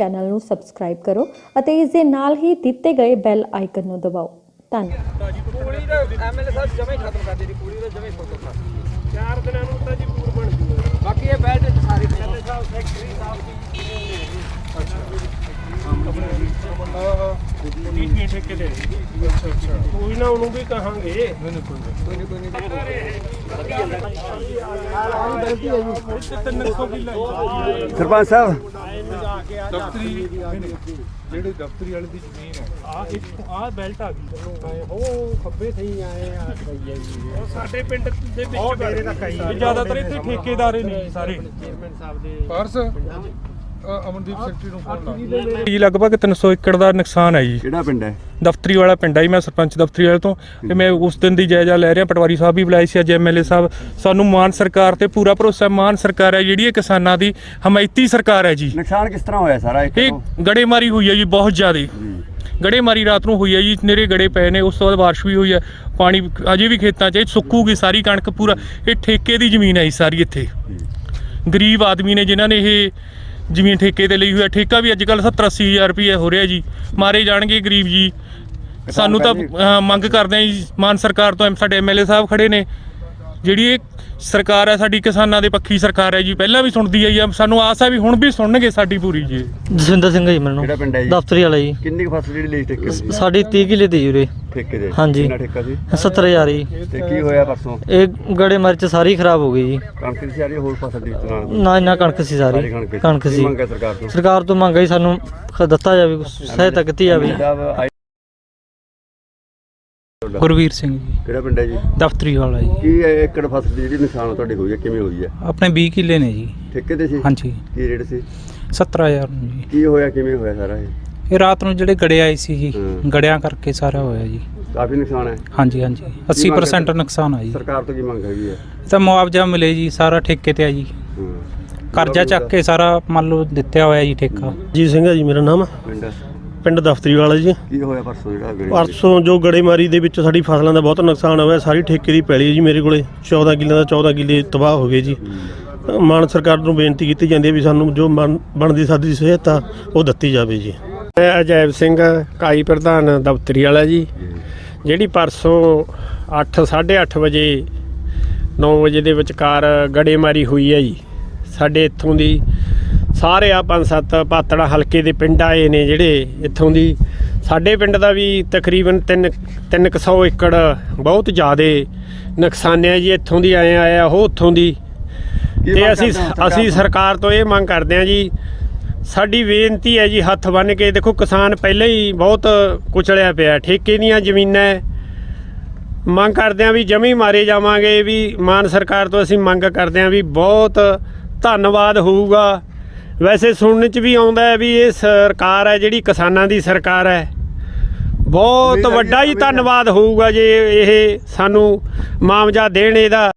Channel ਨੂੰ subscribe ਕਰੋ ਅਤੇ ਇਸ ਦੇ ਨਾਲ ਹੀ ਦਿੱਤੇ ਗਏ ਬੈਲ ਆਈਕਨ ਨੂੰ ਦਬਾਓ। ਧੰਨਵਾਦ। ਪੂਰੀ ਦਾ ਐਮਐਲਏ ਸਾਹਿਬ ਜਮੇ ਖਤਮ ਕਰ ਦਿੱਤੀ ਪੂਰੀ ਦਾ ਜਮੇ ਖਤਮ ਕਰ ਚਾਰ ਦਿਨਾਂ ਨੂੰ ਤਾਂ ਜੀ ਪੂਰ ਬਣ ਜੂਗਾ ਬਾਕੀ ਇਹ ਬੈਲਟ ਚ ਸਾਰੇ ਐਮਐਲਏ ਸਾਹਿਬ ਸੈਕਟਰੀ ਸਾਹਿਬ ਦੇ ਅੱਛਾ ਅੱਛਾ। ਕੋਈ ਨਾ ਉਹਨੂੰ ਵੀ ਕਹਾਂਗੇ। ਨਹੀਂ ਨਹੀਂ ਕੋਈ ਨਹੀਂ। ਨਹੀਂ ਸਰਪੰਚ ਸਾਹਿਬ। ਦਫ਼ਤਰੀ ਜਿਹੜੇ ਦਫ਼ਤਰੀ ਵਾਲੇ ਦੀ ਜ਼ਮੀਨ ਹੈ। ਆ ਇੱਕ ਆ ਬੈਲਟ ਆ ਗਈ। ਉਹ ਖੱਬੇ ਸਹੀ ਆਏ ਆ ਸਹੀ ਹੈ ਜੀ। ਉਹ ਸਾਡੇ ਪਿੰਡ ਦੇ ਵਿੱਚ ਜ਼ਿਆਦਾਤਰ ਇੱਥੇ ਠੇਕੇਦਾਰ ਨੇ ਸਾਰੇ। ਚੇਅਰਮੈਨ ਸਾਹਿਬ ਦੇ ਪਰਸ। ਅਮਨਦੀਪ ਸੈਕਟਰੀ ਨੂੰ ਫੋਨ ਲਾ ਜੀ ਲਗਭਗ 300 ਏਕੜ ਦਾ ਨੁਕਸਾਨ ਹੈ ਜੀ। ਕਿਹੜਾ ਪਿੰਡ ਹੈ? ਦਫ਼ਤਰੀ ਵਾਲਾ ਪਿੰਡ ਹੈ ਜੀ ਮੈਂ ਸਰਪੰਚ ਦਫ਼ਤਰੀ ਵਾਲੇ ਤੋਂ। ਤੇ ਮੈਂ ਉਸ ਦਿਨ ਦੀ ਜਾਇਜ਼ਾ ਲੈ ਰਿਹਾ ਪਟਵਾਰੀ ਸਾਹਿਬ ਵੀ ਬੁਲਾਏ ਸੀ ਅੱਜ ਐਮਐਲਏ ਸਾਹਿਬ। ਸਾਨੂੰ ਮਾਨ ਸਰਕਾਰ ਤੇ ਪੂਰਾ ਭਰੋਸਾ ਹੈ। ਮਾਨ ਸਰਕਾਰ ਹੈ ਜਿਹੜੀ ਇਹ ਕਿਸਾਨਾਂ ਦੀ ਹਮਾਇਤੀ ਸਰਕਾਰ ਹੈ ਜੀ। ਨੁਕਸਾਨ ਕਿਸ ਤਰ੍ਹਾਂ ਹੋਇਆ ਸਾਰਾ ਇੱਕ ਇਹ ਗੜੇਮਾਰੀ ਹੋਈ ਹੈ ਜੀ ਬਹੁਤ ਜ਼ਿਆਦਾ। ਗੜੇਮਾਰੀ ਰਾਤ ਨੂੰ ਹੋਈ ਹੈ ਜੀ ਨੇਰੇ ਗੜੇ ਪਏ ਨੇ ਉਸ ਤੋਂ ਬਾਅਦ ਬਾਰਿਸ਼ ਵੀ ਹੋਈ ਹੈ। ਪਾਣੀ ਅਜੇ ਵੀ ਖੇਤਾਂ 'ਚ ਸੁੱਕੂਗੀ ਸਾਰੀ ਕਣਕ ਪੂਰਾ। ਇਹ ਠੇਕੇ ਦੀ ਜ਼ਮੀਨ ਹੈ ਜੀ ਸਾਰੀ ਇੱਥੇ। ਗਰੀਬ ਆਦਮੀ ਨੇ ਜਿਨ੍ਹਾਂ ਨੇ ਇਹ ਜ਼ਮੀਨ ਠੇਕੇ ਤੇ ਲਈ ਹੋਈ ਹੈ ਠੇਕਾ ਵੀ ਅੱਜ ਕੱਲ 70 80 ਹਜ਼ਾਰ ਰੁਪਏ ਹੋ ਰਿਹਾ ਜੀ। ਮਾਰੇ ਜਾਣਗੇ ਗਰੀਬ ਜੀ। ਸਾਨੂੰ ਤਾਂ ਅਹ, ਮੰਗ ਕਰਦੇ ਆ ਜੀ ਮਾਨ ਸਰਕਾਰ ਤੋਂ ਐਮ- ਸਾਡੇ ਐਮਐਲਏ ਸਾਹਿਬ ਖੜੇ ਨੇ। ਜਿਹੜੀ ਇਹ ਸਰਕਾਰ ਹੈ ਸਾਡੀ ਕਿਸਾਨਾਂ ਦੇ ਪੱਖੀ ਸਰਕਾਰ ਹੈ ਜੀ ਪਹਿਲਾਂ ਵੀ ਸੁਣਦੀ ਆਈ ਆ ਸਾਨੂੰ ਆਸ ਹੈ ਵੀ ਹੁਣ ਵੀ ਸੁਣਨਗੇ ਸਾਡੀ ਪੂਰੀ ਜੀ। ਜਸਵਿੰਦਰ ਸਿੰਘ ਜੀ ਮੈਨੂੰ। ਕਿਹੜਾ ਪਿੰਡ ਹੈ ਜੀ? ਦਫ਼ਤਰੀ ਵਾਲਾ ਜੀ। ਕਿੰਨੀ ਕੁ ਫਸਲ ਜਿਹੜੀ ਲਈ ਠੇਕੇ? ਸਾਡੀ 30 ਕਿੱਲੇ ਦੀ ਜੁਰੇ ਠੇਕੇ ਦੇ ਹਾਂਜੀ। ਕਿੰਨਾ ਠੇਕਾ ਸੀ 70000 ਜੀ। ਤੇ ਕੀ ਹੋਇਆ ਪਰਸੋਂ? ਇਹ ਗੜੇ ਮਿਰਚ ਸਾਰੀ ਖਰਾਬ ਹੋ ਗਈ ਜੀ। ਕਣਕ ਦੀ ਸਾਰੀ ਹੋਰ ਫਸਲ ਦੀ ਨਾਲ ਨਾ ਇੰਨਾ ਕਣਕ ਸੀ ਸਾਰੀ। ਕਣਕ ਸੀ। ਮੰਗ ਹੈ ਸਰਕਾਰ ਤੋਂ? ਸਰਕਾਰ ਤੋਂ ਮੰਗ ਹੈ ਜੀ ਸਾਨੂੰ ਦਿੱਤਾ ਜਾਵੇ ਸਹਾਇਤਾ ਕੀਤੀ ਜਾਵੇ। ਆਏ- ਗੁਰਵੀਰ ਸਿੰਘ ਜੀ। ਕਿਹੜਾ ਪਿੰਡ ਹੈ ਜੀ? ਦਫ਼ਤਰੀ ਵਾਲਾ ਜੀ। ਕੀ ਇਹ ਏਕੜ ਫਸਲ ਦੀ ਜਿਹੜੀ ਨੁਕਸਾਨ ਤੁਹਾਡੀ ਹੋਈ ਹੈ ਕਿਵੇਂ ਹੋਈ ਹੈ ਆਪਣੇ 20 ਕਿੱਲੇ ਨੇ ਜੀ। ਠੇਕੇ ਤੇ ਸੀ? ਹਾਂਜੀ। ਕੀ ਰੇਟ ਸੀ? 17000 ਨੂੰ ਜੀ। ਕੀ ਹੋਇਆ ਕਿਵੇਂ ਹੋਇਆ ਸਾਰਾ ਇਹ? ਇਹ ਰਾਤ ਨੂੰ ਜਿਹੜੇ ਗੜੇ ਆਏ ਸੀ ਜੀ ਹੂੰ। ਗੜਿਆਂ ਕਰਕੇ ਸਾਰਾ ਹੋਇਆ ਜੀ। ਕਾਫੀ ਨੁਕਸਾਨ ਹੈ? ਹਾਂਜੀ ਹਾਂਜੀ। 80% ਨੁਕਸਾਨ ਆ ਜੀ। ਸਰਕਾਰ ਤੋਂ ਕੀ ਮੰਗ ਹੈਗੀ ਹੈ ਇਹ ਤਾਂ ਮੁਆਵਜ਼ਾ ਮਿਲੇ ਜੀ ਸਾਰਾ ਠੇਕੇ ਤੇ ਆ ਜੀ। ਹਾਂ। ਕਰਜ਼ਾ ਚੱਕ ਕੇ ਸਾਰਾ ਮੰਨ ਲਓ ਦਿੱਤਾ ਹੋਇਆ ਜੀ ਠੇਕਾ। ਜੀ ਸਿੰਘ ਹੈ ਜੀ ਮੇਰਾ ਨਾਮ ਪਿੰਡ ਪਿੰਡ ਦਫ਼ਤਰੀ ਵਾਲਾ ਜੀ। ਕੀ ਹੋਇਆ ਪਰਸੋਂ ਜਿਹੜਾ ਗੜੇ ਪਰਸੋਂ ਜੋ ਗੜੇਮਾਰੀ ਦੇ ਵਿੱਚ ਸਾਡੀ ਫਸਲਾਂ ਦਾ ਬਹੁਤ ਨੁਕਸਾਨ ਹੋਇਆ ਸਾਰੀ ਠੇਕੇ ਦੀ ਪੈਲੀ ਹੈ ਜੀ ਮੇਰੇ ਕੋਲੇ। 14 ਕਿੱਲਿਆਂ ਦਾ 14 ਕਿੱਲੇ ਤਬਾਹ ਹੋ ਗਏ ਜੀ। ਮਾਨ ਸਰਕਾਰ ਨੂੰ ਬੇਨਤੀ ਕੀਤੀ ਜਾਂਦੀ ਹੈ ਵੀ ਸਾਨੂੰ ਜੋ ਬਣ- ਬਣਦੀ ਸਾਡੀ ਸਹਾਇਤਾ ਉਹ ਦਿੱਤੀ ਜਾਵੇ ਜੀ। ਮੈਂ ਅਜੈਬ ਸਿੰਘ ਕਾਈ ਪ੍ਰਧਾਨ ਦਫ਼ਤਰੀ ਵਾਲਾ ਜੀ। ਜਿਹੜੀ ਪਰਸੋਂ 8 8:30 ਵਜੇ 9 ਵਜੇ ਦੇ ਵਿਚਕਾਰ ਗੜੇਮਾਰੀ ਹੋਈ ਹੈ ਜੀ। ਸਾਡੇ ਇੱਥੋਂ ਦੀ ਸਾਰੇ ਆ ਪੰਜ ਸੱਤ ਪਾਤੜਾ ਹਲਕੇ ਦੇ ਪਿੰਡ ਆਏ ਨੇ ਜਿਹੜੇ ਇੱਥੋਂ ਦੀ ਸਾਡੇ ਪਿੰਡ ਦਾ ਵੀ ਤਕਰੀਬਨ 3 300 ਏਕੜ ਬਹੁਤ ਜ਼ਿਆਦੇ ਨੁਕਸਾਨਿਆ ਜੀ ਇੱਥੋਂ ਦੀ ਆਏ ਆਇਆ ਉਹ ਉੱਥੋਂ ਦੀ ਤੇ ਅਸੀਂ ਅਸੀਂ? ਸਰਕਾਰ ਤੋਂ ਇਹ ਮੰਗ ਕਰਦੇ ਹਾਂ ਜੀ ਸਾਡੀ ਬੇਨਤੀ ਹੈ ਜੀ ਹੱਥ ਬੰਨ ਕੇ ਦੇਖੋ ਕਿਸਾਨ ਪਹਿਲਾਂ ਹੀ ਬਹੁਤ ਕੁਚਲਿਆ ਪਿਆ ਠੇਕੇ ਦੀਆਂ ਜ਼ਮੀਨਾਂ। ਮੰਗ ਕਰਦੇ ਹਾਂ ਵੀ ਜਮੀ ਮਾਰੇ ਜਾਵਾਂਗੇ ਵੀ ਮਾਨ ਸਰਕਾਰ ਤੋਂ ਅਸੀਂ ਮੰਗ ਕਰਦੇ ਹਾਂ ਵੀ ਬਹੁਤ ਧੰਨਵਾਦ ਹੋਊਗਾ ਵੈਸੇ ਸੁਣਨ ਚ ਵੀ ਆਉਂਦਾ ਹੈ ਵੀ ਇਹ ਸਰਕਾਰ ਹੈ ਜਿਹੜੀ ਕਿਸਾਨਾਂ ਦੀ ਸਰਕਾਰ ਹੈ ਬਹੁਤ ਵੱਡਾ ਹੈ। ਧੰਨਵਾਦ ਹੋਊਗਾ ਜੇ ਇਹ ਸਾਨੂੰ ਮਾਮਜਾ ਦੇਣ ਇਹਦਾ